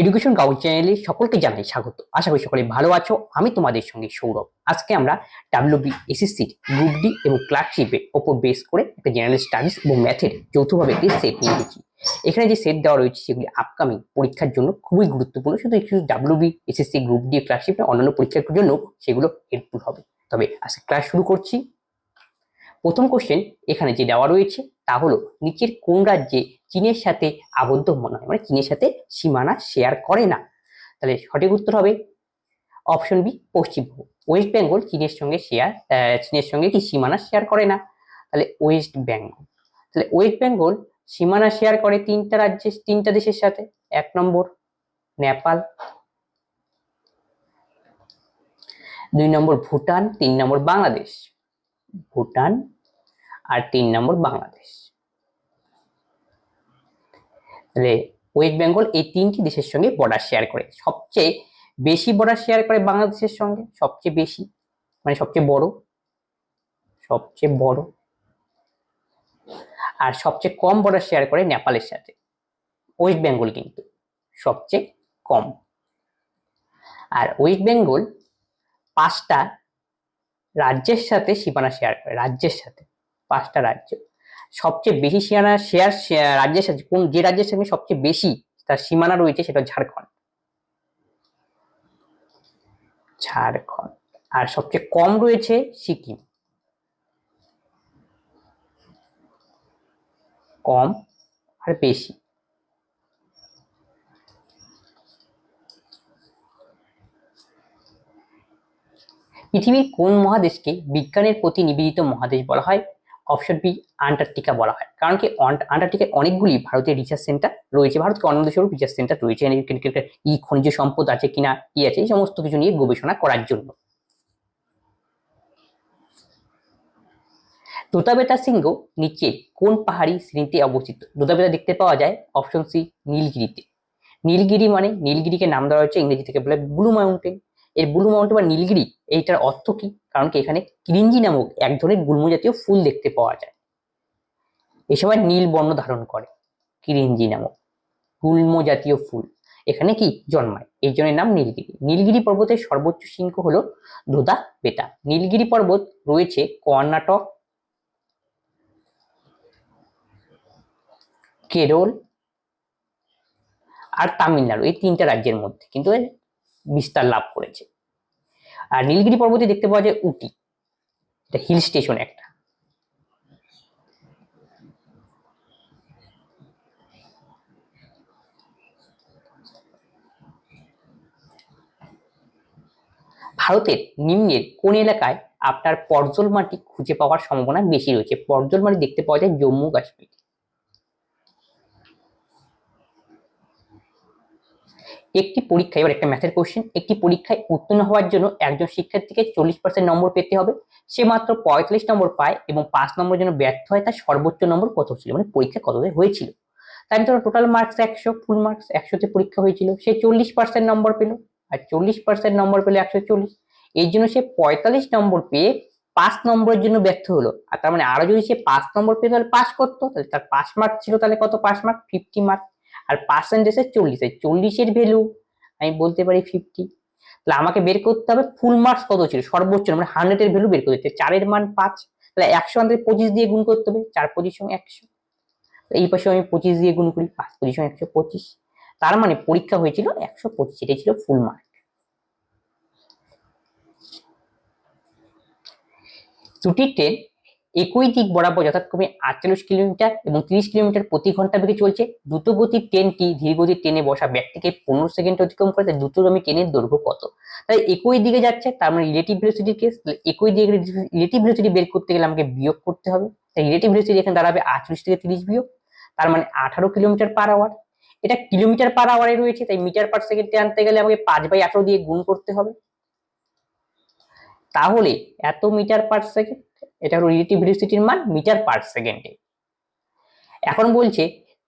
Education gourd চ্যানেলে সকলকে জানাই স্বাগত। আশা করি সকলে ভালো আছো। আমি তোমাদের সঙ্গে সৌরভ। আজকে আমরা ডাব্লিউবি এসএসসি গ্রুপ ডি এবং ক্লার্কশিপের ওপর বেস করে একটা জেনারেল স্টাডিজ এবং ম্যাথের যৌথভাবে একটি সেট নিয়ে এসেছি। এখানে যে সেট দেওয়া রয়েছে সেগুলি আপকামিং পরীক্ষার জন্য খুবই গুরুত্বপূর্ণ। শুধু WB SSC group D clerkship অন্যান্য পরীক্ষার জন্য সেগুলো হেল্পফুল হবে। তবে আজকে ক্লাস শুরু করছি। প্রথম কোশ্চেন এখানে যে দেওয়া রয়েছে তা হলো নিচের কোন রাজ্যে চীনের সাথে আবদ্ধ মনে হয়। মানে চীনের সাথে সীমানা শেয়ার করে না। তাহলে সঠিক উত্তর হবে option B Paschimbanga West Bengal চীনের সঙ্গে শেয়ার চীনের সঙ্গে কি সীমানা শেয়ার করে না? তাহলে ওয়েস্ট বেঙ্গল তাহলে ওয়েস্ট বেঙ্গল সীমানা শেয়ার করে তিনটা রাজ্যের তিনটা দেশের সাথে। এক নম্বর নেপাল, দুই নম্বর ভুটান, তিন নম্বর বাংলাদেশ। ভুটান আর তিন নম্বর বাংলাদেশ। তাহলে ওয়েস্ট বেঙ্গল এই তিনটি দেশের সঙ্গে বর্ডার শেয়ার করে। সবচেয়ে বেশি বর্ডার শেয়ার করে বাংলাদেশের সঙ্গে, সবচেয়ে বেশি মানে সবচেয়ে বড় সবচেয়ে বড়, আর সবচেয়ে কম বর্ডার শেয়ার করে নেপালের সাথে। ওয়েস্ট বেঙ্গল কিন্তু সবচেয়ে কম। আর ওয়েস্ট বেঙ্গল পাঁচটা রাজ্যের সাথে সীমানা শেয়ার করে, রাজ্যের সাথে, পাঁচটা রাজ্য। সবচেয়ে বেশি সীমানা শেয়ার রাজ্যের সাথে কোন যে রাজ্যের সঙ্গে সবচেয়ে বেশি তার সীমানা রয়েছে সেটা ঝাড়খণ্ড। ঝাড়খণ্ড। আর সবচেয়ে কম রয়েছে সিকিম। কম আর বেশি। পৃথিবীর কোন মহাদেশকে বিজ্ঞানের প্রতি নিবেদিত মহাদেশ বলা হয়? অপশন বি আন্টার্কটিকা বলা হয়। কারণ কি আন্টার্কটিকায় অনেকগুলি ভারতের রিসার্চ সেন্টার রয়েছে। ভারতকে অন্য দেশেরও রিসার্চ সেন্টার রয়েছে। ই খনিজ সম্পদ আছে কিনা, কি আছে, এই সমস্ত কিছু নিয়ে গবেষণা করার জন্য। দোতাবেতা সিংহ নিচে কোন পাহাড়ি শ্রেণীতে অবস্থিত? দোতাবেতা দেখতে পাওয়া যায় অপশন সি নীলগিরিতে। নীলগিরি মানে নীলগিরিকে নাম দেওয়া হচ্ছে ইংরেজি থেকে বলে ব্লু মাউন্টেন এর ব্লু মাউন্টেন বা নীলগিরি, এইটার অর্থ কি? কারণ কি এখানে কিরিঞ্জি নামক এক ধরনের গুল্ম জাতীয় ফুল দেখতে পাওয়া যায়। এই সময় নীল বর্ণ ধারণ করে, কিরিঞ্জি নামক গুল্ম জাতীয় ফুল। এখানে কি জন্মায়? এই জন্য নাম নীলগিরি। নীলগিরি পর্বতের সর্বোচ্চ শৃঙ্গ হলো ধোদা বেতা। নীলগিরি পর্বত রয়েছে কর্ণাটক, কেরল আর তামিলনাড়ু, এই তিনটা রাজ্যের মধ্যে। কিন্তু বিস্তার লাভ করেছে। আর নীলগিরি পর্বতে দেখতে পাওয়া যায় উটি। এটা হিল স্টেশন একটা। ভারতের নিম্নের কোন এলাকায় আপনার পর্জল মাটি খুঁজে পাওয়ার সম্ভাবনা বেশি রয়েছে? পর্জল মাটি দেখতে পাওয়া যায় জম্মু কাশ্মীর। একটি পরীক্ষায় এবার একটা ম্যাথের কোশ্চেন একটি পরীক্ষায় উত্তীর্ণ হওয়ার জন্য একজন শিক্ষার্থীকে চল্লিশ পার্সেন্ট নম্বর পেতে হবে। সে মাত্র পঁয়তাল্লিশ নম্বর পায় এবং পাঁচ নম্বরের জন্য ব্যর্থ হয়, তার সর্বোচ্চ নম্বর কত ছিল? মানে পরীক্ষা কত হয়েছিল? তাই ধরো টোটাল মার্কস একশো ফুল মার্কস একশোতে পরীক্ষা হয়েছিল। সে চল্লিশ পার্সেন্ট নম্বর পেল আর চল্লিশ পার্সেন্ট নম্বর পেলে একশো চল্লিশ। এই জন্য সে পঁয়তাল্লিশ নম্বর পেয়ে পাঁচ নম্বরের জন্য ব্যর্থ হলো। আর তার মানে আরও যদি সে পাঁচ নম্বর পেয়ে তাহলে পাস করতো, তাহলে তার পাস মার্ক ছিল তাহলে কত? পাস মার্ক ফিফটি মার্ক আর পার্সেন্টেজে চল্লিশ চল্লিশের ভ্যালু আমি বলতে পারি ফিফটি তাহলে আমাকে বের করতে হবে ফুল মার্কস কত ছিল? সর্বোচ্চ মানে হান্ড্রেডের ভ্যালু বের করতে হবে চারের মান পাঁচ, তাহলে একশো আমাদের পঁচিশ দিয়ে গুণ করতে হবে। চার পঁচিশ সঙ্গে একশো। এই পাশে আমি পঁচিশ দিয়ে গুণ করি, পাঁচ পঁচিশ সঙ্গে একশো পঁচিশ। তার মানে পরীক্ষা হয়েছিল একশো পঁচিশ ছিল ফুল মার্ক দুটি ট্রেন একই দিক বরাবর যথাক্রমে আটচল্লিশ কিলোমিটার এবং তিরিশ কিলোমিটার প্রতি ঘণ্টা বেগে চলছে। দ্রুত গতির ট্রেনটি ধীর গতির ট্রেনে বসা ব্যক্তিকে পনেরো সেকেন্ড অতিক্রম করে তাই দ্রুতগামী ট্রেনের দৈর্ঘ্য কত? তাই একই দিকে যাচ্ছে, তার মানে রিলেটিভ ভেলোসিটির কেস একই দিকে রিলেটিভ ভেলোসিটি বের করতে গেলে আমাকে বিয়োগ করতে হবে। তাই রিলেটিভ ভেলোসিটি এখানে দাঁড়াবে আটচল্লিশ থেকে তিরিশ বিয়োগ, তার মানে আঠারো কিলোমিটার পার আওয়ার এটা কিলোমিটার পার আওয়ারে রয়েছে, তাই মিটার পার সেকেন্ডে আনতে গেলে আমাকে পাঁচ বাই আঠারো দিয়ে গুণ করতে হবে। তাহলে এত মিটার পার সেকেন্ড এটা হলো রিলেটিভ ভেলোসিটির মান মিটার পার সেকেন্ডে এখন বলছে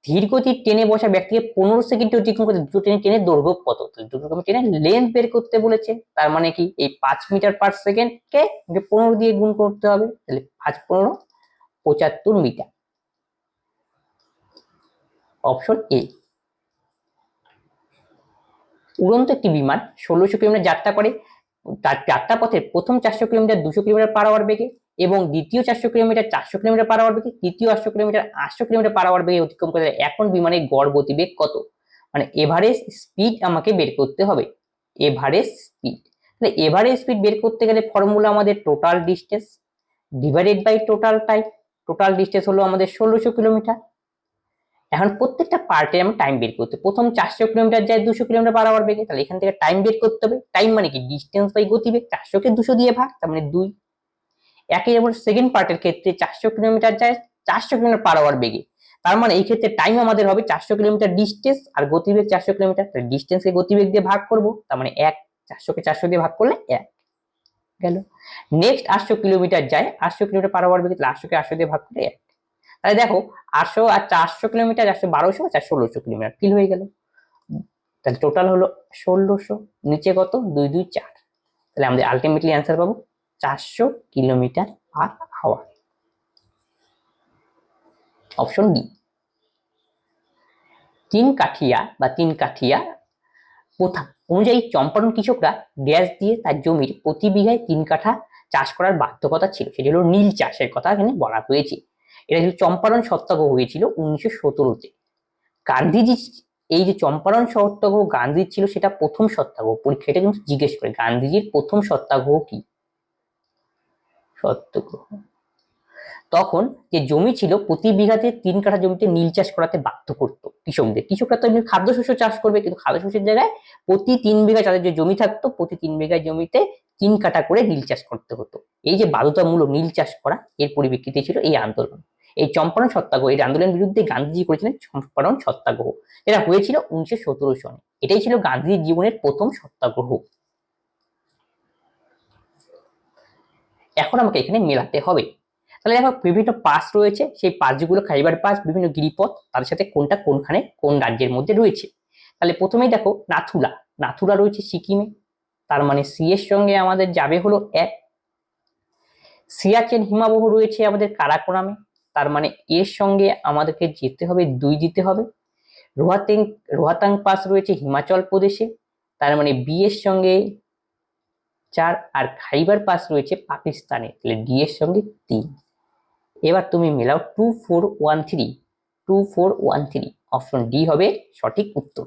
ধীর গতির ট্রেনে বসা ব্যক্তিকে পনেরো সেকেন্ডে অতিক্রম করতে দুটো ট্রেনের ট্রেনের দৈর্ঘ্য কত? দুটো ট্রেনের লেন্থ বের করতে বলেছে। তার মানে কি? এই পাঁচ মিটার পার সেকেন্ডকে পনেরো দিয়ে গুণ করতে হবে। তাহলে পাঁচ পনেরো, পঁচাত্তর মিটার অপশন এ উড়ন্ত একটি বিমান ষোলোশো কিলোমিটার যাত্রা করে। তার যাত্রা পথের প্রথম চারশো কিলোমিটার দুশো কিলোমিটার পার আওয়ার বেগে। এবং দ্বিতীয় চারশো কিলোমিটার চারশো কিলোমিটার পার আওয়ার বেগে, তৃতীয় আটশো কিলোমিটার আটশো কিলোমিটার পার আওয়ার বেগে অতিক্রম করে এখন বিমানের গড় গতিবেগ কত? মানে এভারেজ স্পিড আমাকে বের করতে হবে। এভারেজ স্পিড তাহলে এভারেজ স্পিড বের করতে গেলে ফর্মুলা আমাদের total distance divided by total time total distance হলো আমাদের ষোলোশো কিলোমিটার। এখন প্রত্যেকটা পার্টে আমরা টাইম বের করতে প্রথম চারশো কিলোমিটার যায় দুশো কিলোমিটার পার আওয়ার বেগে, তাহলে এখান থেকে টাইম বের করতে হবে। টাইম মানে কি? ডিস্টেন্স বাই গতিবেগ। চারশোকে দুশো দিয়ে ভাগ, তার মানে দুই। একই যেমন সেকেন্ড পার্টের ক্ষেত্রে চারশো কিলোমিটার যায়, চারশো কিলোমিটার পার আওয়ার বেগে। তার মানে এই ক্ষেত্রে টাইম আমাদের হবে চারশো কিলোমিটার ডিস্টেন্স আর গতিবেগ চারশো কিলোমিটার। ডিস্টেন্সকে গতিবেগ দিয়ে ভাগ করব, তার মানে এক চারশোকে চারশো দিয়ে ভাগ করলে এক। গেল। নেক্সট আটশো কিলোমিটার যায়, আটশো কিলোমিটার পার আওয়ার বেগে, তাহলে আটশোকে আটশো দিয়ে ভাগ করলে এক। তাহলে দেখো, আটশো আর চারশো কিলোমিটার একশো বারোশো আর ষোলোশো কিলোমিটার। ফিল হয়ে গেল? তাহলে টোটাল হলো ষোলোশো, নিচে কত? দুই দুই, চার। তাহলে আমাদের আলটিমেটলি অ্যান্সার পাবো। চারশো kilometre per hour option D তিন কাঠিয়া বা তিন কাঠিয়া প্রথা। অনুযায়ী চম্পারণ কৃষকরা গ্যাস দিয়ে তার জমির প্রতি বিঘায় তিন কাঠা চাষ করার বাধ্যকতা ছিল। সেটি হলো নীল চাষের কথা এখানে বলা হয়েছে। এটা ছিল চম্পারণ সত্যাগ্রহ হয়েছিল উনিশশো সতেরোতে। গান্ধীজি এই যে চম্পারণ সত্যাগ্রহ গান্ধীর ছিল সেটা প্রথম সত্যাগ্রহ। পরীক্ষা এটা কিন্তু জিজ্ঞেস করে। গান্ধীজির প্রথম সত্যাগ্রহ কি? সত্যাগ্রহ তখন যে জমি ছিল প্রতি বিঘাতে তিন কাঠা জমিতে নীল চাষ করাতে বাধ্য করতো কৃষকদের। কৃষকরা তো এমনি খাদ্যশস্য চাষ করবে, কিন্তু খাদ্যশস্যের জায়গায় প্রতি তিন বিঘা তাদের যে জমি থাকতো, প্রতি তিন বিঘা জমিতে তিন কাঠা করে নীল চাষ করতে হতো। এই যে বাধ্যতামূলক নীল চাষ করা, এর পরিপ্রেক্ষিতে ছিল এই আন্দোলন। এই চম্পারণ সত্যাগ্রহ, এই আন্দোলনের বিরুদ্ধে গান্ধীজি করেছিলেন চম্পারণ সত্যাগ্রহ। এটা হয়েছিল উনিশশো সতেরো সনে। এটাই ছিল গান্ধীজির জীবনের প্রথম সত্যাগ্রহ। এখন আমাকে এখানে মেলাতে হবে। তাহলে দেখো বিভিন্ন পাস রয়েছে, সেই পাসগুলো খাইবার পাস, বিভিন্ন গিরিপথ, তাদের সাথে কোনটা কোনখানে কোন রাজ্যের মধ্যে রয়েছে। তাহলে প্রথমেই দেখো নাথুলা নাথুলা রয়েছে সিকিমে, তার মানে সি এর সঙ্গে আমাদের যাবে হলো এক। সিয়াচেন হিমাবহ রয়েছে আমাদের কারাকোরামে, তার মানে এর সঙ্গে আমাদেরকে যেতে হবে, দুই দিতে হবে। রোহাতেং, রোহাতাং পাস রয়েছে হিমাচল প্রদেশে, তার মানে বি এর সঙ্গে চার আর খাইবার পাস রয়েছে পাকিস্তানে। তাহলে ডি এর সঙ্গে তিন। এবার তুমি মেলাও two four one three two four one three option D হবে সঠিক উত্তর।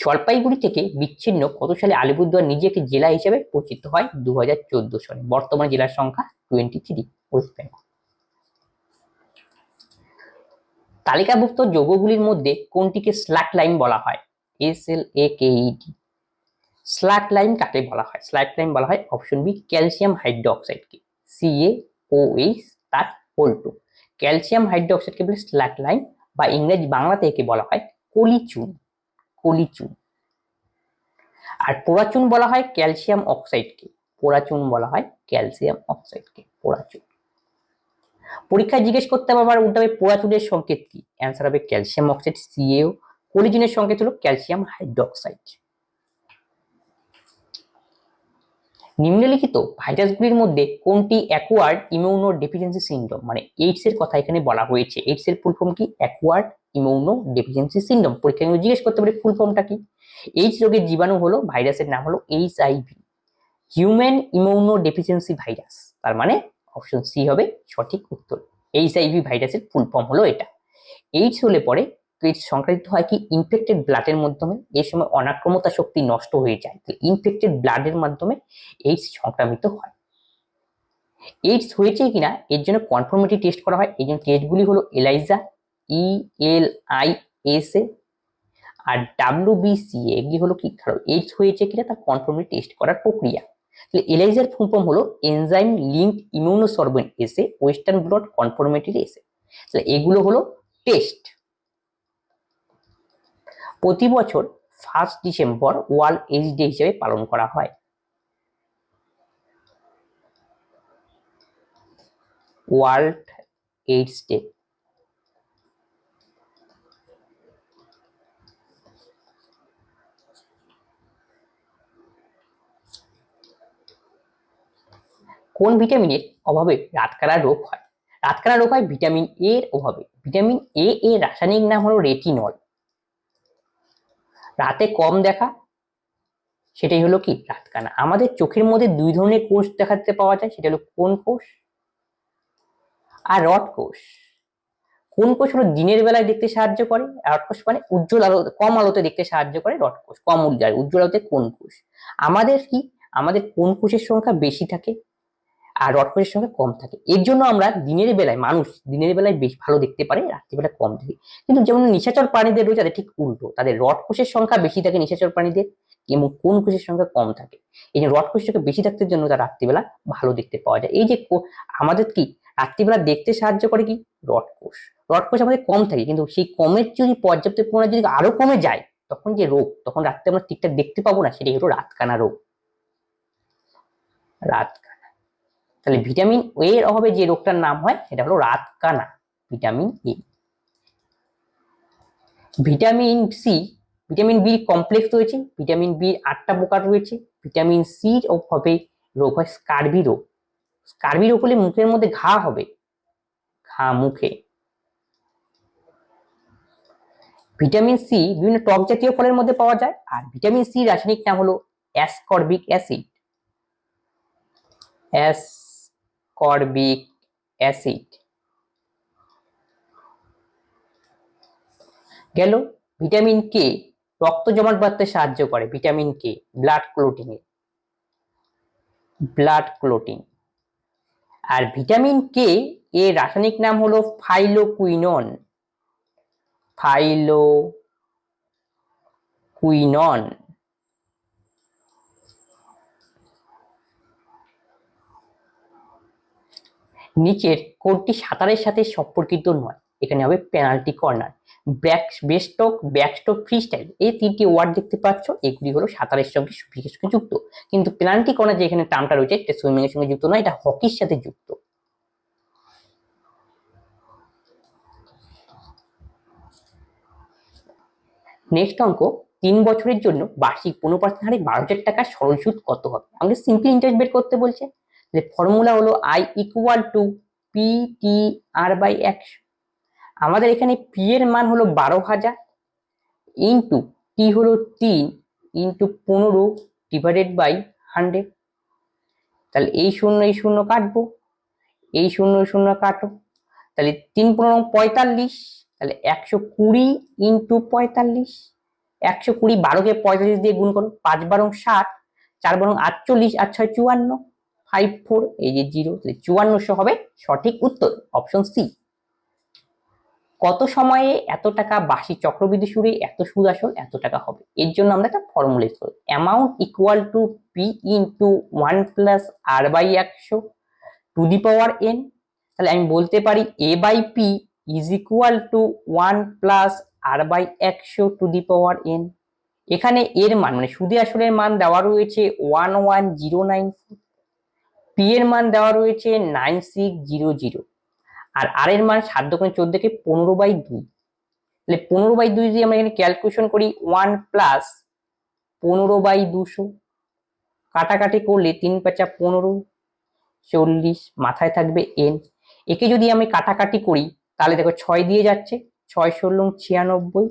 জলপাইগুড়ি থেকে বিচ্ছিন্ন কত সালে আলিপুরদুয়ার নিজেকে জেলা হিসেবে পরিচিত হয়? দু হাজার চোদ্দ সালে। বর্তমান জেলার সংখ্যা টোয়েন্টি থ্রি ওয়েস্ট বেঙ্গল তালিকাভুক্ত যৌগগুলির মধ্যে কোনটিকে স্ল্যাক লাইন বলা হয়? S L A K E T slaked lime কাকে বলা হয়? স্ল্যাক লাইন বলা হয় অপশন বি ক্যালসিয়াম হাইড্রোক্সাইডকে এইচ তার হোল টু ক্যালসিয়াম হাইড্রোক্সাইডকে বলে স্ল্যাক লাইন বা ইংরেজি বাংলাতে একে বলা হয় কলিচুন। কলিচুন। আর পোড়াচুন বলা হয় ক্যালসিয়াম অক্সাইডকে পোড়াচুন বলা হয় ক্যালসিয়াম অক্সাইডকে পোড়াচুন। পরীক্ষায় জিজ্ঞেস করতে হবে আবার উল্টাবে পোড়াচুনের সংকেত কি? অ্যান্সার হবে ক্যালসিয়াম অক্সাইড সিএও কলিজুনের সংকেত হলো ক্যালসিয়াম হাইড্রোক্সাইড নিম্নলিখিত ভাইরাসগুলির মধ্যে কোনটি অ্যাকোয়ার্ড ইমিউনো ডেফিসিয়েন্সি সিন্ড্রোম মানে এইডস এর কথা এখানে বলা হয়েছে। এইডস এর ফুল ফর্ম কি? অ্যাকোয়ার্ড ইমিউনো ডেফিসিয়েন্সি সিন্ড্রোম পরীক্ষা কিন্তু জিজ্ঞেস করতে পারে ফুল ফর্মটা কি? এইডস রোগের জীবাণু হলো, ভাইরাসের নাম হলো H IV human immunodeficiency virus তার মানে অপশন সি হবে সঠিক উত্তর। এইচ আইভি ভাইরাসের ফুল ফর্ম হলো এটা। এইডস হলে পরে সংক্রামিত হয় কি ইনফেক্টেড ব্লাডের মাধ্যমে এই সময় অনাক্রমতা শক্তি নষ্ট হয়ে যায় ইনফেক্টেড ব্লাডের মাধ্যমে এইডস সংক্রামিত হয়। এইডস হয়েছে কিনা, এর জন্য কনফার্মিটি টেস্ট করা হয়। এই জন্য টেস্টগুলি হলো ELISA E L I S A R W BCA এগুলি হলো কি কারণ এইডস হয়েছে কিনা, তার কনফার্মিটি টেস্ট করার প্রক্রিয়া। তাহলে এলাইজার ফুল ফর্ম হলো enzyme linked immunosorbent assay western blot কনফর্মেটির এসে তাহলে এগুলো হলো টেস্ট প্রতি বছর first December World AIDS Day হিসেবে পালন করা হয়। ওয়ার্ল্ড এইডস ডে কোন ভিটামিনের অভাবে রাতকানা রোগ হয়? রাতকানা রোগ হয় ভিটামিন এর অভাবে। ভিটামিন এ এর রাসায়নিক নাম হলো রেটিনল রাতে কম দেখা, সেটাই হলো কি? রাতকানা। আমাদের চোখের মধ্যে দুই ধরনের কোষ দেখাতে পাওয়া যায়, সেটা হলো কোন কোষ আর রড কোষ। কোন কোষ হলো দিনের বেলায় দেখতে সাহায্য করে রড কোষ মানে উজ্জ্বল আলো কম আলোতে দেখতে সাহায্য করে রড কোষ, কম উজ্জ্বল উজ্জ্বল আলোতে কোন কোষ? আমাদের কি? আমাদের কোন কোষের সংখ্যা বেশি থাকে? আর রড কোষের সংখ্যা কম থাকে। এর জন্য আমরা দিনের বেলায়, মানুষ দিনের বেলায় বেশ ভালো দেখতে পারে, রাত্রিবেলা কম থাকে কিন্তু যেমন নিশাচর প্রাণীদের রয়েছে, তাদের ঠিক উল্টো। তাদের রড কোষের সংখ্যা বেশি থাকে নিশাচর প্রাণীদের, এবং কোন কোষের সংখ্যা কম থাকে। এই যে রড কোষটাকে বেশি থাকতে জন্য তার রাত্রিবেলা ভালো দেখতে পাওয়া যায়। এই যে আমাদের কি, রাত্রিবেলা দেখতে সাহায্য করে কি? রড কোষ। রড কোষ আমাদের কম থাকে, কিন্তু সেই কমের যদি পর্যাপ্ত পরিমাণে যদি আরও কমে যায়, তখন যে রোগ, তখন রাত্রে আমরা ঠিকঠাক দেখতে পাবো না, সেটাই হলো রাতকানা রোগ। রাতকানা। তাহলে ভিটামিন এ এর অভাবে যে রোগটার নাম হয়, সেটা হলো রাতকানা vitamin A vitamin C vitamin B complex রয়েছে ভিটামিন বি আটটা প্রকার রয়েছে ভিটামিন সির অভাবে রোগ হয় স্কারবি রোগ। স্কারবি রোগ হলে মুখের মধ্যে ঘা হবে, ঘা মুখে। ভিটামিন সি বিভিন্ন টক জাতীয় ফলের মধ্যে পাওয়া যায়, আর ভিটামিন সি রাসায়নিক নাম হলো অ্যাসকর্বিক অ্যাসিড অ্যাসকর্বিক অ্যাসিড। গেল ভিটামিন কে, রক্ত জমাট বাঁধতে সাহায্য করে ভিটামিন কে ব্লাড ক্লোটিং এ। ব্লাড ক্লোটিং আর ভিটামিন কে, এর রাসায়নিক নাম হলো ফাইলোকুইনন ফাইলো কুইনন নিচের সাঁতারের সাথে সম্পর্কিত নয়? এখানে হবে penalty corner back breaststroke backstroke freestyle এই তিনটি ওয়ার্ড দেখতে পাচ্ছ। এগুলি হলো সাঁতারের সঙ্গে বিশেষ যুক্ত। কিন্তু পেনাল্টি কর্নার যে এখানে টার্মটা রয়েছে, এটা সুইমিং এর সঙ্গে যুক্ত নয়, এটা হকির সাথে যুক্ত। নেক্সট অঙ্ক, তিন বছরের জন্য বার্ষিক পনেরো পার্সেন্ট হারে বারো হাজার টাকা সরল সুদ কত হবে? আমাকে সিম্পল ইন্টারেস্ট বের করতে বলছে। যে ফর্মুলা হলো I equal to P T R by একশো আমাদের এখানে পি এর মান হলো বারো হাজার ইন্টু টি হলো তিন ইন্টু পনেরো ডিভাইডেড বাই হান্ড্রেড তাহলে এই শূন্য এই শূন্য কাটবো, এই শূন্য শূন্য কাটো। তাহলে তিন পনেরো পঁয়তাল্লিশ, তাহলে একশো কুড়ি ইন্টু পঁয়তাল্লিশ। একশো কুড়ি বারোকে পঁয়তাল্লিশ দিয়ে গুণ করো, পাঁচ বারং ষাট, চার বারো আটচল্লিশ, আর ছয় চুয়ান্ন। ফাইভ ফোর এই যে জিরো চুয়ান্নশো হবে সঠিক উত্তর অপশন সি কত সময়ে এত টাকা বাসি চক্রবৃদ্ধি সুরে এত সুদ আসল, এত টাকা হবে? এর জন্য আমরা একটা ফর্মুলা ইউজ করি amount equal to P into one plus R by একশো টু দি পাওয়ার এন তাহলে আমি বলতে পারি A by P is equal to one plus R by একশো টু দি পাওয়ার এন এখানে এর মান মানে সুদে আসলের মান দেওয়া রয়েছে one one zero nine P এর মান দেওয়া রয়েছে নাইন সিক্স জিরো জিরো আর আর এর মান সাত দোকানে চোদ্দকে পনেরো বাই দুই। তাহলে পনেরো বাই দুই যদি আমরা এখানে ক্যালকুলেশন করি ওয়ান প্লাস পনেরো বাই দুশো, কাটাকাটি করলে তিন পাঁচা পনেরো, চল্লিশ, মাথায় থাকবে এন একে যদি আমি কাটাকাটি করি, তাহলে দেখো ছয় দিয়ে যাচ্ছে, ছয় ষোলো ছিয়ানব্বই।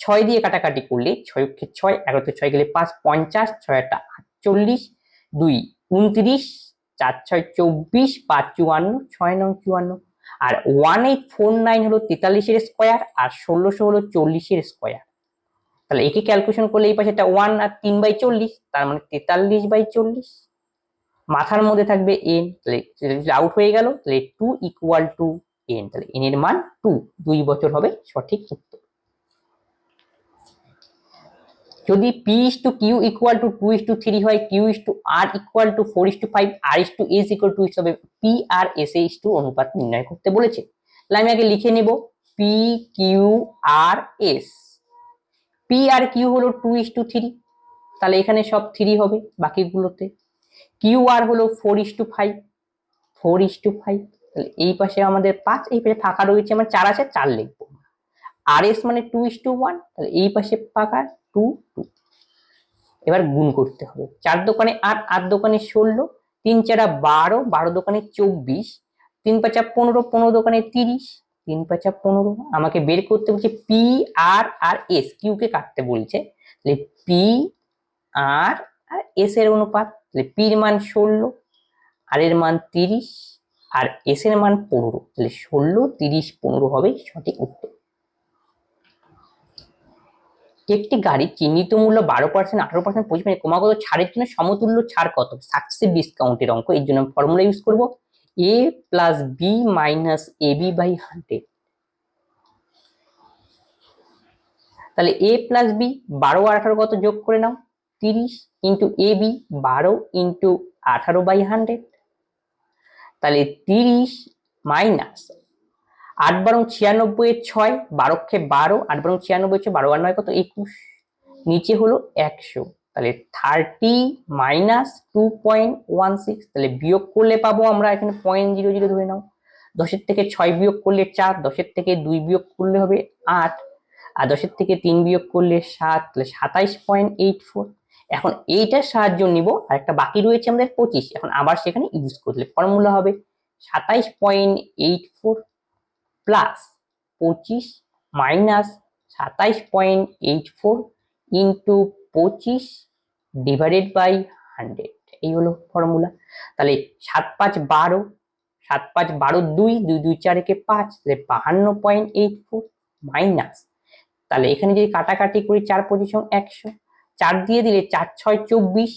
ছয় দিয়ে কাটাকাটি করলে ছয় ছয় এগারোতে ছয় গেলে পাঁচ, পঞ্চাশ, ছয় একটা আটচল্লিশ, দুই, উনত্রিশ চার ছয় চব্বিশ পাঁচ চুয়ান্ন, ছয় নং চুয়ান্ন। আর ওয়ান এইট ফোর নাইন হলো তেতাল্লিশের স্কোয়ার আর ষোলোশো হলো চল্লিশের স্কোয়ার তাহলে একে ক্যালকুলেশন করলে এই পাশে একটা ওয়ান আর তিন বাই চল্লিশ, তার মানে তেতাল্লিশ বাই চল্লিশ। মাথার মধ্যে থাকবে এন তাহলে আউট হয়ে গেল, তাহলে টু ইকুয়াল টু এন তাহলে এন এর মান টু দুই বছর হবে সঠিক উত্তর যদি P is to Q equal to two is to three হয় Q is to R equal to four is to five R is to S equal to হবে P R S A is to অনুপাত নির্ণয় করতে বলেছে তাহলে আমি আগে লিখে নেব P Q R S P R Q হলো টু ইস টু থ্রি তাহলে এখানে সব থ্রি হবে বাকিগুলোতে কিউ আর হলো four is to five four is to five তাহলে এই পাশে আমাদের পাঁচ এই পাশে ফাঁকা রয়েছে আমার চার আছে চার লিখব আর এস মানে টু ইস টু ওয়ান তাহলে এই পাশে ফাঁকা টু টু। এবার গুণ করতে হবে। চার দোকানে আট আট দোকানে ষোলো, তিন চারা বারো বারো দোকানে চব্বিশ, তিন পাঁচা পনেরো পনেরো দোকানে তিরিশ, তিন পাঁচা পনেরো। আমাকে বের করতে বলছে P R R S Q কে কাটতে বলছে। তাহলে পি আর আর এস এর অনুপাত। তাহলে পির মান ষোলো আর এর মান তিরিশ, আর এস এর মান পনেরো। তাহলে ষোলো, তিরিশ, পনেরো হবে সঠিক উত্তর। একটি গাড়ি চিহ্নিত মূল্য বারো পার্সেন্ট আঠারো পার্সেন্ট পঁচিশ পার্সেন্ট ক্রমাগত ছাড়ের জন্য সমতুল্য ছাড় কত? সাকসেসিভ ডিসকাউন্টের অঙ্ক, এর জন্য ফর্মুলা ইউজ করব। A plus B minus A B by hundred তাহলে এ প্লাস বি বারো আর আঠারো কত যোগ করে নাও? তিরিশ ইন্টু এ বি বারো ইন্টু আঠারো বাই হান্ড্রেড তাহলে তিরিশ মাইনাস আট বারো ছিয়ানব্বই ছয় বারোক্ষে বারো, আট বারো ছিয়ানব্বই ছয়, বারো আর নয় কত? একুশ। নিচে হলো একশো। তাহলে thirty minus two point one six তাহলে বিয়োগ করলে পাবো আমরা এখানে পয়েন্ট জিরো জিরো ধরে নাও। দশের থেকে ছয় বিয়োগ করলে চার, দশের থেকে দুই বিয়োগ করলে হবে আট, আর দশের থেকে তিন বিয়োগ করলে সাত, তাহলে সাতাইশ পয়েন্ট এইট ফোর এখন এইটার সাহায্য নিব, আর একটা বাকি রয়েছে আমাদের পঁচিশ। এখন আবার সেখানে ইউজ করলে ফর্মুলা হবে সাতাইশ পয়েন্ট এইট ফোর প্লাস পঁচিশ মাইনাস সাতাইশ পয়েন্ট এইট ফোর ইন্টু পঁচিশ ডিভাইডেড বাই হান্ড্রেড। এই হলো ফর্মুলা। তাহলে সাত পাঁচ বারো, সাত পাঁচ বারো দুই দুই দুই চার একে পাঁচ, তাহলে বাহান্ন পয়েন্ট এইট ফোর মাইনাস। তাহলে এখানে যদি কাটাকাটি করি চার পজিশন একশো, চার দিয়ে দিলে চার ছয় চব্বিশ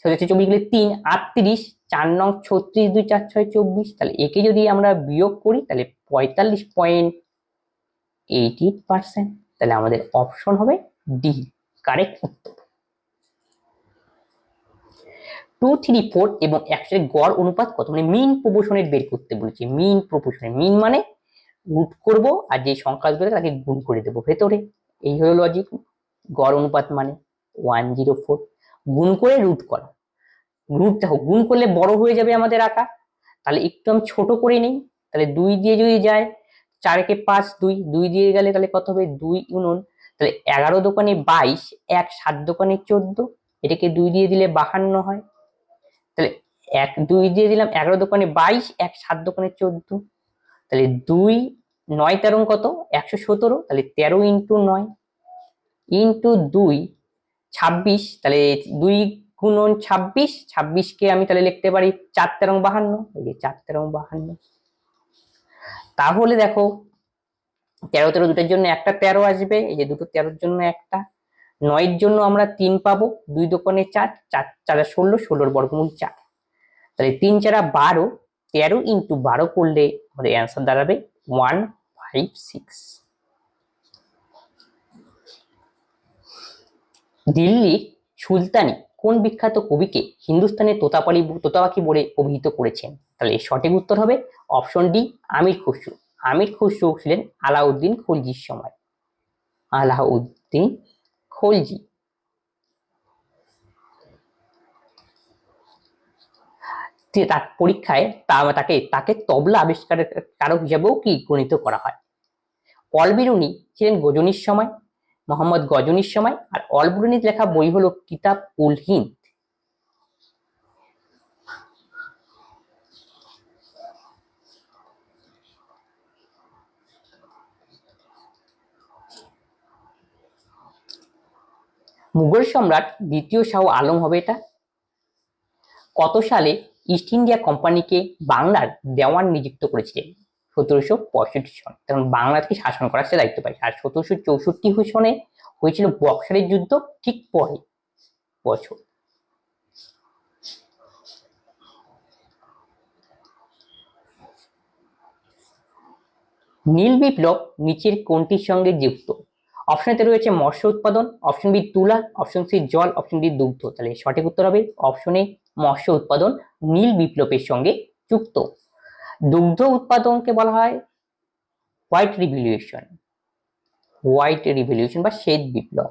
ছয় চব্বিশ গেলে তিন, আটত্রিশ, চার নং ছত্রিশ দুই চার ছয় চব্বিশ, তাহলে একে যদি আমরা বিয়োগ করি তাহলে পঁয়তাল্লিশ পয়েন্ট এইটি পার্সেন্ট তাহলে আমাদের অপশন হবে ডি কারেক্ট উত্তর। টু থ্রি ফোর এবং একশো গড় অনুপাত কত? মানে মিন প্রপোশনের বের করতে বলেছি। মিন প্রপোশনের মিন মানে রুট করব আর যে সংখ্যা আসবে তাকে গুণ করে দেবো ভেতরে। এই হলো লজিক গড় অনুপাত মানে ওয়ান জিরো ফোর গুণ করে রুট করা। রুট দেখো, গুণ করলে বড় হয়ে যাবে আমাদের আঁকা তাহলে একটু আমি ছোট করে নিই। তাহলে দুই দিয়ে যদি যায়, চারকে পাঁচ দুই দুই দিয়ে গেলে তাহলে কত হবে? দুই উনুন তাহলে এগারো দোকানে বাইশ, এক সাত দোকানে চোদ্দ, এটাকে দুই দিয়ে দিলে বাহান্ন হয়। তাহলে এক, দুই দিয়ে দিলাম এগারো দোকানে বাইশ, এক সাত দোকানে চোদ্দ। তাহলে দুই, নয় তেরো কত? একশো সতেরো, তাহলে তেরো ইন্টু নয়। ইন্টু দুই, ছাব্বিশ, তাহলে দুই গুণন ছাব্বিশ, ছাব্বিশকে আমি তাহলে লিখতে পারি চার তেরো বাহান্ন। এই যে চার তেরো বাহান্ন। তাহলে দেখো, তেরো তেরো দুটোর জন্য একটা তেরো আসবে, এই যে দুটো তেরোর জন্য একটা। নয়ের জন্য আমরা তিন পাবো, দুই দোকানে চার চার, চারা ষোলো, ষোলোর বর্গমূল চার। তাহলে তিন চারা বারো, তেরো ইন্টু বারো করলে আমাদের অ্যান্সার দাঁড়াবে ওয়ান ফাইভ সিক্স। দিল্লির সুলতানি কোন বিখ্যাত কবিকে হিন্দুস্তানের তোতাপালি তোতাপাখি বলে অভিহিত করেছেন? তাহলে সঠিক উত্তর হবে অপশন ডি, আমির খসরু। আমির খসরু ছিলেন আলাউদ্দিন খলজির সময়। আলাউদ্দিন খলজি। তার পরীক্ষায় তাকে তাকে তবলা আবিষ্কারের কারক হিসাবেও কি গণিত করা হয়? অলবিরুনি ছিলেন গজনীর সময়। মোহাম্মদ গজনীর সময় আর অলবিরুনির লেখা বই হলো কিতাব উল হিন্দ। মুঘল সম্রাট দ্বিতীয় শাহ আলম হবে এটা। কত সালে ইস্ট ইন্ডিয়া কোম্পানিকে বাংলার দেওয়ান নিযুক্ত করেছিলেন? সতেরোশো পঁয়ষট্টি সন। তখন বাংলাকে শাসন করার সে দায়িত্ব পায়। আর সতেরোশো চৌষট্টি সনে হয়েছিল বক্সারের যুদ্ধ ঠিক পরে বছর। নীল বিপ্লব নিচের কোনটির সঙ্গে যুক্ত? অপশনেতে রয়েছে মৎস্য উৎপাদন অপশন বি তুলা অপশন সি জল অপশন ডি দুগ্ধ। তাহলে সঠিক উত্তর হবে অপশনে মৎস্য উৎপাদন, নীল বিপ্লবের সঙ্গে যুক্ত। দুগ্ধ উৎপাদনকে বলা হয় হোয়াইট রিভলিউশন হোয়াইট রিভলিউশন বা শ্বেত বিপ্লব।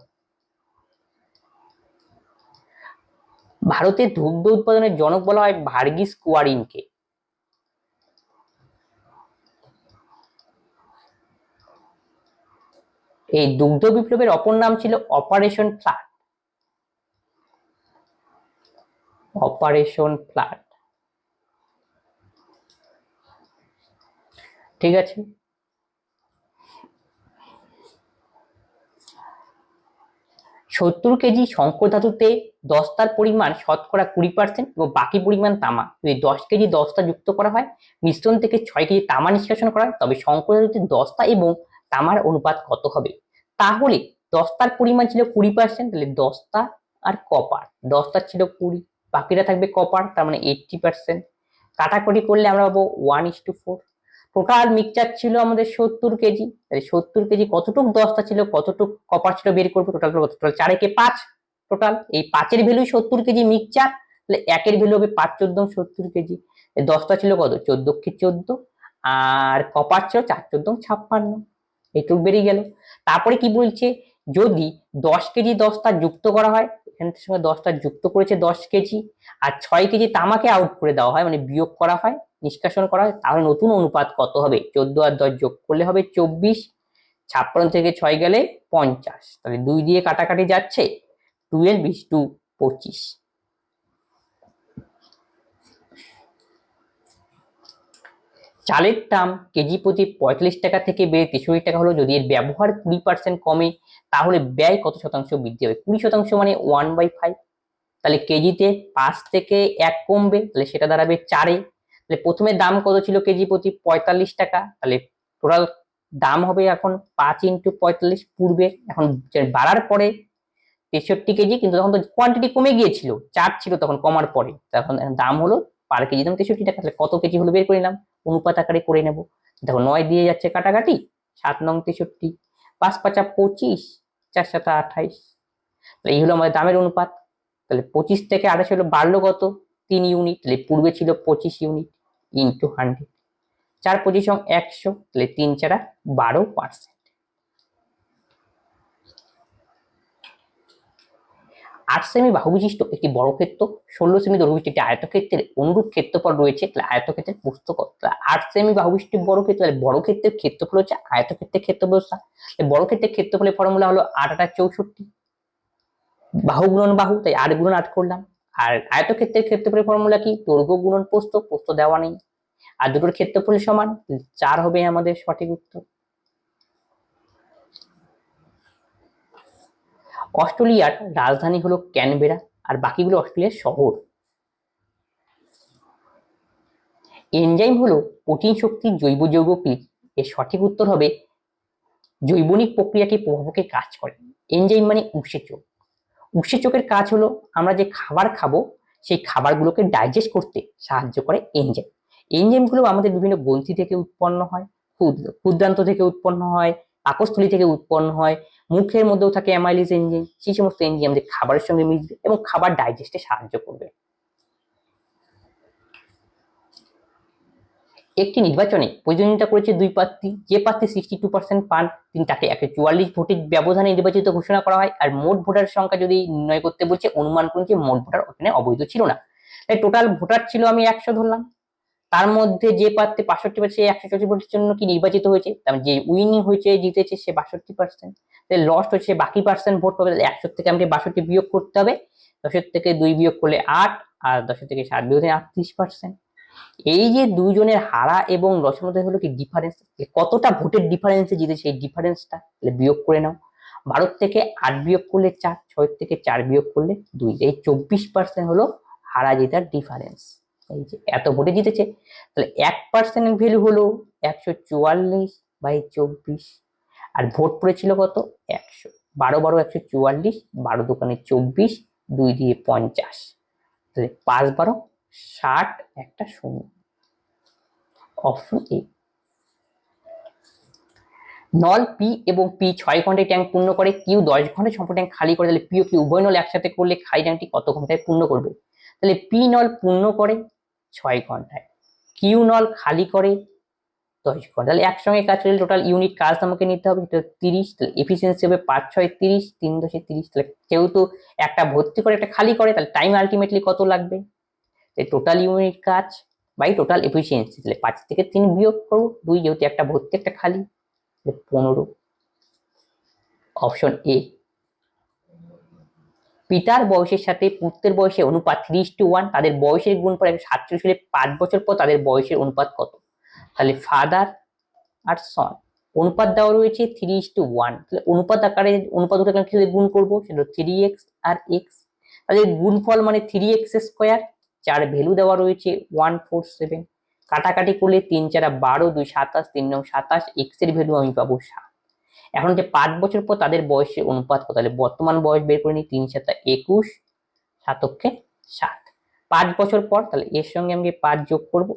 ভারতে দুগ্ধ উৎপাদনের জনক বলা হয় ভার্গিস কুয়ারিনকে। এই দুগ্ধ বিপ্লবের অপর নাম ছিল অপারেশন ফ্লাড অপারেশন ফ্লাড ঠিক আছে? সত্তর কেজি শঙ্কর ধাতুতে দস্তার পরিমাণ শতকরা কুড়ি পার্সেন্ট এবং বাকি পরিমাণ তামা। যদি দশ কেজি দস্তা যুক্ত করা হয়, মিশ্রণ থেকে ছয় কেজি তামা নিষ্কাশন করা হয়, তবে শঙ্কর ধাতুতে দস্তা এবং তামার অনুপাত কত হবে? তাহলে দস্তার পরিমাণ ছিল কুড়ি পার্সেন্ট তাহলে দস্তা আর কপার। দস্তা ছিল কুড়ি, বাকিটা থাকবে কপার, তার মানে এইটটি পার্সেন্ট কাটাকাটি করলে আমরা পাবো one is to four total mixture ছিল আমাদের সত্তর কেজি। তাহলে সত্তর কেজি কতটুক দশটা ছিল, কতটুক কপার ছিল বের করব টোটাল টোটাল চার একে পাঁচ টোটাল এই পাঁচের ভ্যালু সত্তর কেজি মিক্সচার, তাহলে একের ভ্যালু হবে পাঁচ চোদ্দ সত্তর কেজি। দশটা ছিল কত? চোদ্দ কে চোদ্দ? আর কপার ছিল চার চোদ্দ ছাপ্পান্ন। এইটুক বেরিয়ে গেল। তারপরে কি বলছে? যদি দশ কেজি দশটা যুক্ত করা হয় এখানের সঙ্গে দশটা যুক্ত করেছে দশ কেজি, আর ছয় কেজি তামাকে আউট করে দেওয়া হয় মানে বিয়োগ করা হয় নিষ্কাশন করা হয়, তাহলে নতুন অনুপাত কত হবে? চোদ্দ আর দশ যোগ করলে হবে চব্বিশ, ছাপ্পান্ন থেকে ছয় গেলে পঞ্চাশ। তাহলে দুই দিয়ে কাটাকাটি যাচ্ছে টুয়েলভ ইস টু পঁচিশ। চালের দাম কেজি প্রতি পঁয়তাল্লিশ টাকা থেকে বেড়ে তেষট্টি টাকা হলো। যদি এর ব্যবহার কুড়ি পার্সেন্ট কমে, তাহলে ব্যয় কত শতাংশ বৃদ্ধি হবে? কুড়ি শতাংশ মানে ওয়ান বাই ফাইভ তাহলে কেজিতে পাঁচ থেকে এক কমবে, তাহলে সেটা দাঁড়াবে চারে। তাহলে প্রথমে দাম কত ছিল কেজি প্রতি? পঁয়তাল্লিশ টাকা। তাহলে টোটাল দাম হবে এখন পাঁচ ইন্টু পঁয়তাল্লিশ পূর্বে। এখন বাড়ার পরে তেষট্টি কেজি, কিন্তু তখন তো কোয়ান্টিটি কমে গিয়েছিল চার ছিল তখন কমার পরে। তখন দাম হলো পার কেজি দাম তেষট্টি টাকা। তাহলে কত কেজি হলো বের করে নিলাম অনুপাত আকারে করে নেব। দেখো নয় দিয়ে যাচ্ছে কাটাকাটি, সাত নং তেষট্টি, পাঁচ পাঁচা পঁচিশ, চার সাতা আঠাইশ। তাহলে এই হলো আমাদের দামের অনুপাত। তাহলে পঁচিশ থেকে আঠাশ হলো বাড়লো কত? তিন ইউনিট। তাহলে পূর্বে ছিল পঁচিশ ইউনিট। ইন্টু হান্ড্রেড চার পঁচিশ একশো, তাহলে তিন চারা বারো পার্সেন্ট আট সেমি বাহুবিশিষ্ট একটি বড় ক্ষেত্র, ষোলো সেমি দৈর্ঘ্য একটি আয়তক্ষেত্রের অনুরূপ ক্ষেত্রফল রয়েছে, তাহলে আয়তক্ষেত্রের পুস্তক আট সেমি বাহু বিশিষ্ট বড় ক্ষেত্র, তাহলে বড় ক্ষেত্রের ক্ষেত্রফল হচ্ছে আয়তক্ষেত্রের তাহলে বড় ক্ষেত্রের ক্ষেত্রফলের ফর্মুলা হলো আট আটা চৌষট্টি। বাহু গুণন বাহু, তাই আট গুণন আট করলাম। আর আয়তক্ষেত্রের ক্ষেত্রফলের ফর্মুলা কি? দৈর্ঘ্য, গুণন পোস্ত পোস্ত দেওয়া নেই। আর দুটোর ক্ষেত্রফল সমান, চার হবে আমাদের সঠিক উত্তর। অস্ট্রেলিয়ার রাজধানী হলো ক্যানবেরা, আর বাকিগুলো অস্ট্রেলিয়ার শহর। এনজাইম হলো প্রোটিন শক্তির জৈব যৌগ কি এর সঠিক উত্তর হবে জৈবনিক প্রক্রিয়াকে প্রভাবকে কাজ করে। এনজাইম মানে উৎসেচক। উৎসেচকের কাজ হলো আমরা যে খাবার খাব, সেই খাবারগুলোকে ডাইজেস্ট করতে সাহায্য করে এনজাইম এনজাইমগুলো আমাদের বিভিন্ন গ্রন্থি থেকে উৎপন্ন হয় ক্ষুদ্র ক্ষুদ্রান্ত থেকে উৎপন্ন হয়, পাকস্থলী থেকে উৎপন্ন হয়, মুখের মধ্যেও থাকে অ্যামাইলিস এনজেম সেই সমস্ত এনজেম যে খাবারের সঙ্গে মিশবে এবং খাবার ডাইজেস্টে সাহায্য করবে। একটি নির্বাচনে প্রয়োজনীয়তা করেছে দুই প্রার্থী। যে প্রার্থী সিক্সটি টু পার্সেন্ট পান, তিনি তাকে একশো চুয়াল্লিশ ভোটের ব্যবধানে নির্বাচিত ঘোষণা করা হয়। আর মোট ভোটার সংখ্যা যদি নির্ণয় করতে বলছে, অনুমান করুন যে মোট ভোটার ওখানে অবৈধ ছিল না। তাই টোটাল ভোটার ছিল আমি একশো ধরলাম। তার মধ্যে যে প্রার্থী বাষট্টি পার্সেন্ট একশো চল্লিশ ভোটের জন্য কি নির্বাচিত হয়েছে? মানে যে উইনিং হয়েছে, জিতেছে, সে বাষট্টি পার্সেন্ট লস্ট হচ্ছে বাকি পার্সেন্ট ভোট পাবে, তাহলে একশো থেকে আমাকে বাষট্টি বিয়োগ করতে হবে। দশের থেকে দুই বিয়োগ করলে আট, আর দশের থেকে সাত বিয়োগ আটত্রিশ পার্সেন্ট এই যে দুজনের হারা এবং লসের হলো কি ডিফারেন্স কতটা ভোটের ডিফারেন্সে জিতেছে এই ডিফারেন্সটা তাহলে বিয়োগ করে নাও। বারো থেকে আট বিয়োগ করলে চার ছয় থেকে চার বিয়োগ করলে দুই। এই চব্বিশ পার্সেন্ট হলো হারা জেতার ডিফারেন্স এই যে এত ভোটে জিতেছে, তাহলে এক পার্সেন্টের ভ্যালু হলো একশো চুয়াল্লিশ বাই চব্বিশ। আর ভোট পড়েছিল কত? একশো। বারো বারো একশো চুয়াল্লিশ, বারো দোকানে চব্বিশ, দুই দিয়ে পঞ্চাশ। তাহলে পাঁচ বারো ষাট একটা শূন্য। অপশন এ নল পি এবং পি ছয় ঘন্টায় ট্যাঙ্ক পূর্ণ করে কিউ দশ ঘন্টায় সম্পূর্ণ ট্যাঙ্ক খালি করে, তাহলে পিও কিউ উভয় নল একসাথে করলে খালি ট্যাঙ্কটি কত ঘন্টায় পূর্ণ করবে? তাহলে পি নল পূর্ণ করে ছয় ঘন্টায় কিউ নল খালি করে দশ ঘণ্টা তাহলে একসঙ্গে কাজ করলে টোটাল ইউনিট কাজ আমাকে নিতে হবে, সেটা তিরিশ, তাহলে এফিসিয়েন্সি হবে পাঁচ ছয় তিরিশ, তিন দশে তিরিশ, তাহলে যেহেতু একটা ভর্তি করে, একটা খালি করে, তাহলে টাইম আলটিমেটলি কত লাগবে? টোটাল ইউনিট কাজ বাই টোটাল এফিসিয়েন্সি তাহলে পাঁচ থেকে তিন বিয়োগ করব, দুই যেহেতু একটা ভর্তি, একটা খালি পনেরো। অপশন এ পিতার বয়সের সাথে পুত্রের বয়সের অনুপাত থ্রি টু ওয়ান তাদের বয়সের গুণ পর একশো সাতচল্লিশ সালে পাঁচ বছর পর তাদের বয়সের অনুপাত কত? তাহলে ফাদার আর সন অনুপাত দেওয়া রয়েছে থ্রি টু ওয়ান তাহলে অনুপাত আকারে, অনুপাত দুটো কি সাথে গুণ করব? সেটা থ্রি এক্স আর এক্স তাহলে গুণফল মানে থ্রি এক্স স্কোয়ার চার ভ্যালু দেওয়া রয়েছে ওয়ান ফোর সেভেন কাটাকাটি করলে তিন চারা বারো, দুই সাতাশ, তিন নং সাতাশ এক্সের ভ্যালু আমি পাবো সাত। এখন যে পাঁচ বছর পর তাদের বয়সের অনুপাত কত? তাহলে বর্তমান বয়স বের করে নিই, তিন সাতা একুশ, সাতককে সাত। পাঁচ বছর পর তাহলে এর সঙ্গে আমি পাঁচ যোগ করব,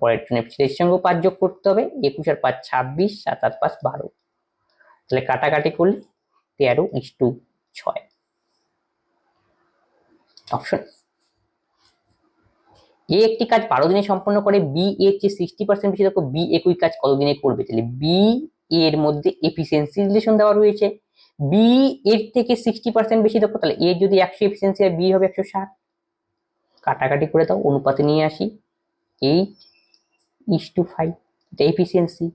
পরের জন্য এর সঙ্গেও পাঁচ যোগ করতে হবে, একুশ আর পাঁচ ছাব্বিশ, সাত আর পাঁচ বারো। তাহলে কাটাকাটি করলে তেরো ইস টু ছয়। অপশন এ একটি কাজ বারো দিনে সম্পন্ন করে বি এর চেয়ে সিক্সটি পার্সেন্ট বেশি দেখো বি একই কাজ কত দিনে করবে? তাহলে বি এর মধ্যে এফিসিয়েন্সি রিলেশন দেওয়া রয়েছে। বি এর থেকে সিক্সটি পার্সেন্ট বেশি দেখো তাহলে এর যদি একশো এফিসিয়েন্সি হয় বি হবে একশো ষাট। কাটাকাটি করে দাও অনুপাতে নিয়ে আসি। এইট ইস টু ফাইভ এটা এফিসিয়েন্সি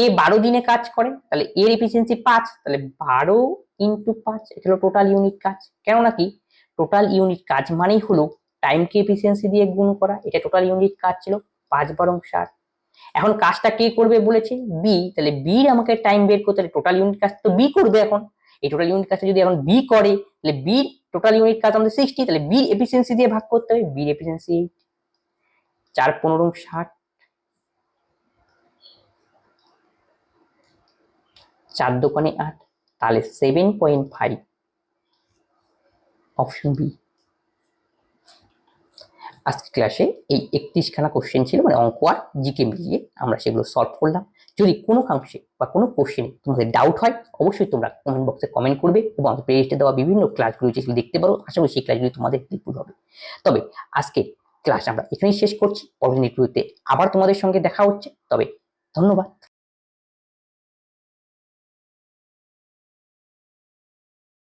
এ বারো দিনে কাজ করে, তাহলে এর এফিসিয়েন্সি পাঁচ, তাহলে বারো ইন্টু পাঁচ, এটা হলো টোটাল ইউনিট কাজ। কেন নাকি টোটাল ইউনিট কাজ মানেই হলো টাইমকে এফিসিয়েন্সি দিয়ে গুণ করা, এটা টোটাল ইউনিট কাজ ছিল, পাঁচ বারং ষাট এখন কাজটা কে করবে বলেছে? বি তাহলে বি আমাকে টাইম বের করতে তাহলে টোটাল ইউনিট কাজ তো বি করবে এখন। এই টোটাল ইউনিট কাজটা যদি এখন বি করে, তাহলে বি টোটাল ইউনিট কাজ আমাদের সিক্সটি তাহলে বি এফিসিয়েন্সি দিয়ে ভাগ করতে হবে বি এফিসিয়েন্সি এইট চার পনেরো ষাট চার দোকানে আট, তাহলে seven point five option B আজকে ক্লাসে এই একত্রিশখানা কোশ্চেন ছিল মানে অঙ্ক আর জিকে মিলিয়ে আমরা সেগুলো সলভ করলাম। যদি কোনো অংশে বা কোনো কোশ্চেনে তোমাদের ডাউট হয়, অবশ্যই তোমরা কমেন্ট বক্সে কমেন্ট করবে এবং আমাদের প্লেলিস্টে দেওয়া বিভিন্ন ক্লাসগুলো যেগুলো দেখতে পারো, আশা করি সেই ক্লাসগুলি তোমাদের হেল্পফুল হবে। তবে আজকে ক্লাস আমরা এখানেই শেষ করছি। পরবর্তী আবার তোমাদের সঙ্গে দেখা হচ্ছে। তবে ধন্যবাদ।